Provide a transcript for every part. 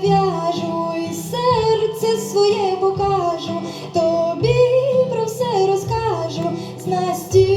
зав'яжу, і серце своє покажу, тобі про все розкажу. З настінних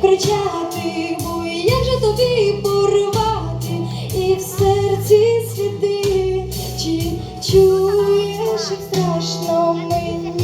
кричати, бо як же тобі порвати і в серці сліди, чи чуєш, страшно мені?